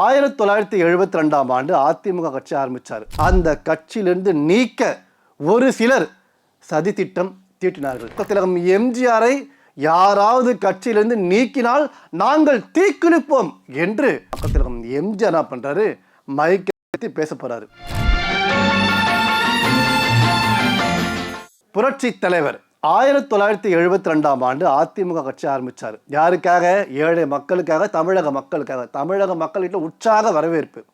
ஆயிரத்தி தொள்ளாயிரத்தி எழுபத்தி ரெண்டாம் ஆண்டு அதிமுக கட்சி ஆரம்பிச்சார். அந்த கட்சியிலிருந்து நீக்க ஒரு சிலர் சதி திட்டம் தீட்டினார்கள். திலகம் எம்ஜிஆரை யாராவது கட்சியிலிருந்து நீக்கினால் நாங்கள் தீக்குளிப்போம் என்று பக்கத்திலகம் எம்ஜிஆர் என்ன பண்ணுறாரு மைக்கை பேச போறாரு. புரட்சி தலைவர் ஆயிரத்தி தொள்ளாயிரத்தி எழுபத்தி ரெண்டாம் ஆண்டு அதிமுக கட்சி ஆரம்பிச்சார். யாருக்காக? ஏழை மக்களுக்காக தமிழக மக்களுக்காக. தமிழக மக்கள்கிட்ட உற்சாக வரவேற்பு.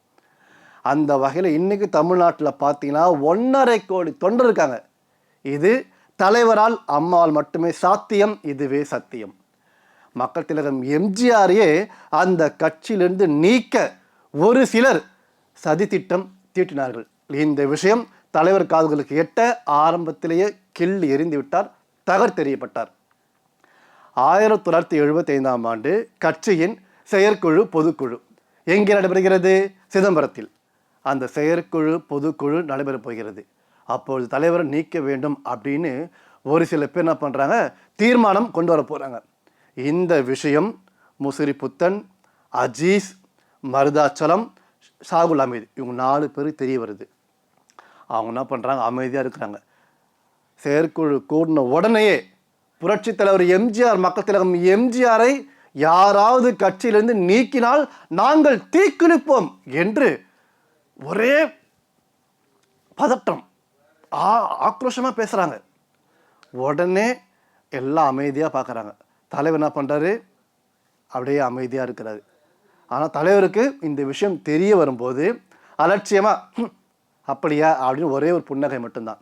அந்த வகையில் இன்றைக்கி தமிழ்நாட்டில் பார்த்தீங்கன்னா ஒன்றரை கோடி தொண்டர் இருக்காங்க. இது தலைவரால் அம்மாவால் மட்டுமே சாத்தியம் இதுவே சத்தியம். மக்கள் திலகம் எம்ஜிஆரையே அந்த கட்சியிலிருந்து நீக்க ஒரு சிலர் சதி திட்டம் தீட்டினார்கள். இந்த விஷயம் தலைவர் காதுகளுக்கு எட்ட ஆரம்பத்திலேயே கிள்ளி எறிந்து விட்டார். தகர்த்தெறியப்பட்டார் ஆயிரத்தி தொள்ளாயிரத்தி எழுபத்தி ஐந்தாம் ஆண்டு கட்சியின் செயற்குழு பொதுக்குழு எங்கே நடைபெறுகிறது? சிதம்பரத்தில். அந்த செயற்குழு பொதுக்குழு நடைபெறப் போகிறது. அப்பொழுது தலைவரை நீக்க வேண்டும் அப்படின்னு ஒரு சில பேர் என்ன பண்ணுறாங்க தீர்மானம் கொண்டு வர போகிறாங்க இந்த விஷயம் முசிறி புத்தன் அஜீஸ் மருதாச்சலம் சாகுல் அமீது இவங்க நாலு பேருக்கு தெரிய வருது. அவங்க என்ன பண்ணுறாங்க அமைதியாக இருக்கிறாங்க. செயற்குழு கூடின உடனேயே புரட்சி தலைவர் எம்ஜிஆர் மக்கள் திலகம் எம்ஜிஆரை யாராவது கட்சியிலிருந்து நீக்கினால் நாங்கள் தீக்குளிப்போம் என்று ஒரே பதட்டம். ஆ ஆக்ரோஷமாக பேசுகிறாங்க உடனே எல்லாம் அமைதியாக பார்க்குறாங்க தலைவர் என்ன பண்ணுறாரு அப்படியே அமைதியாக இருக்கிறாரு. ஆனால் தலைவருக்கு இந்த விஷயம் தெரிய வரும்போது அலட்சியமாக அப்படியா? அப்படின்னு ஒரே ஒரு புன்னகை மட்டும்தான்.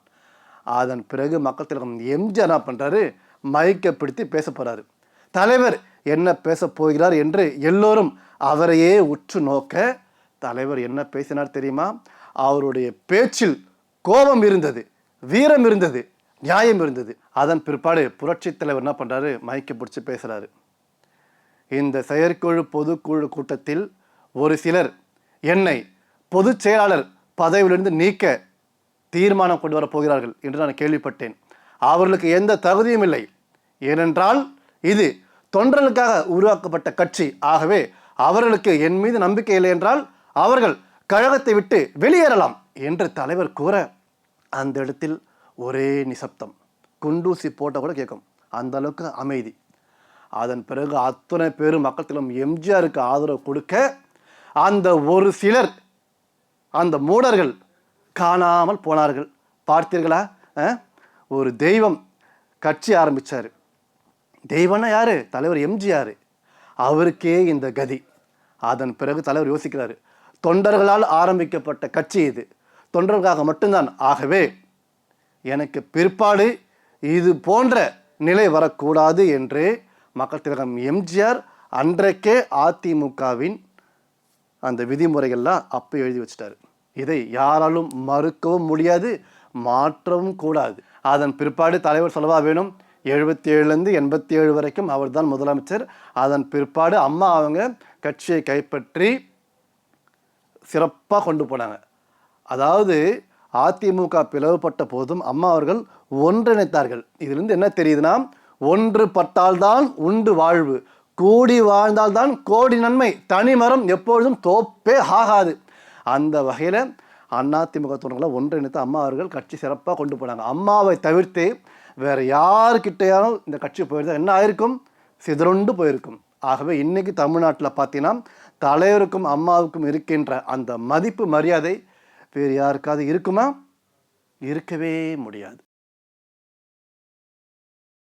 அதன் பிறகு மக்கள் திலகம் எம்ஜிஆர் என்ன பண்ணுறாரு மயக்கப்படுத்தி பிடித்து பேச போகிறாரு தலைவர் என்ன பேச போகிறார் என்று எல்லோரும் அவரையே உற்று நோக்க தலைவர் என்ன பேசினார் தெரியுமா? அவருடைய பேச்சில் கோபம் இருந்தது வீரம் இருந்தது நியாயம் இருந்தது. அதன் பிற்பாடு புரட்சி தலைவர் என்ன பண்ணுறாரு மயக்க பிடிச்சி பேசுகிறாரு இந்த செயற்குழு பொதுக்குழு கூட்டத்தில் ஒரு சிலர் என்னை பொதுச் செயலாளர் பதவியிலிருந்து நீக்க தீர்மானம் கொண்டு வரப் போகிறார்கள் என்று நான் கேள்விப்பட்டேன். அவர்களுக்கு எந்த தகுதியும் இல்லை. ஏனென்றால் இது தொண்டர்களுக்காக உருவாக்கப்பட்ட கட்சி. ஆகவே அவர்களுக்கு என் மீது நம்பிக்கை இல்லை என்றால் அவர்கள் கழகத்தை விட்டு வெளியேறலாம் என்று தலைவர் கூற அந்த இடத்தில் ஒரே நிசப்தம். குண்டூசி போட்ட கூட கேட்கும் அந்த அளவுக்கு அமைதி. அதன் பிறகு அத்தனை பேரும் மக்கத்திலும் எம்ஜிஆருக்கு ஆதரவு கொடுக்க அந்த ஒரு சிலர் அந்த மூடர்கள் காணாமல் போனார்கள். பார்த்தீர்களா? ஒரு தெய்வம் கட்சி ஆரம்பித்தார் தெய்வம்னா யார்? தலைவர் எம்ஜிஆர். அவருக்கே இந்த கதி. அதன் பிறகு தலைவர் யோசிக்கிறார். தொண்டர்களால் ஆரம்பிக்கப்பட்ட கட்சி இது. தொண்டர்களுக்காக மட்டும்தான். ஆகவே எனக்கு பிற்பாடு இது போன்ற நிலை வரக்கூடாது என்று மக்கள் திலகம் எம்ஜிஆர் அன்றைக்கே அதிமுகவின் அந்த விதிமுறைகள்லாம் அப்போ எழுதி வச்சிட்டாரு. இதை யாராலும் மறுக்கவும் முடியாது மாற்றவும் கூடாது. அதன் பிற்பாடு தலைவர் சொல்லவா வேணும். எழுபத்தி ஏழுலேருந்து எண்பத்தி ஏழு வரைக்கும் அவர்தான் முதலமைச்சர். அதன் பிற்பாடு அம்மா அவங்க கட்சியை கைப்பற்றி சிறப்பாக கொண்டு போனாங்க. அதாவது அதிமுக பிளவுபட்ட போதும் அம்மா அவர்கள் ஒன்றிணைத்தார்கள். இதிலிருந்து என்ன தெரியுதுன்னா ஒன்றுபட்டால்தான் உண்டு வாழ்வு. கூடி வாழ்ந்தால்தான் கோடி நன்மை. தனிமரம் எப்பொழுதும் தோப்பே ஆகாது. அந்த வகையில் அதிமுக தொண்டர்களை ஒன்றிணைத்து அம்மா அவர்கள் கட்சி சிறப்பாக கொண்டு போனாங்க. அம்மாவை தவிர்த்து வேறு யாருக்கிட்டையாலும் இந்த கட்சி போயிருந்தால் என்ன ஆயிருக்கும்? சிதறுண்டு போயிருக்கும். ஆகவே இன்றைக்கி தமிழ்நாட்டில் பார்த்தீங்கன்னா தலைவருக்கும் அம்மாவுக்கும் இருக்கின்ற அந்த மதிப்பு மரியாதை வேறு யாருக்காவது இருக்குமா? இருக்கவே முடியாது.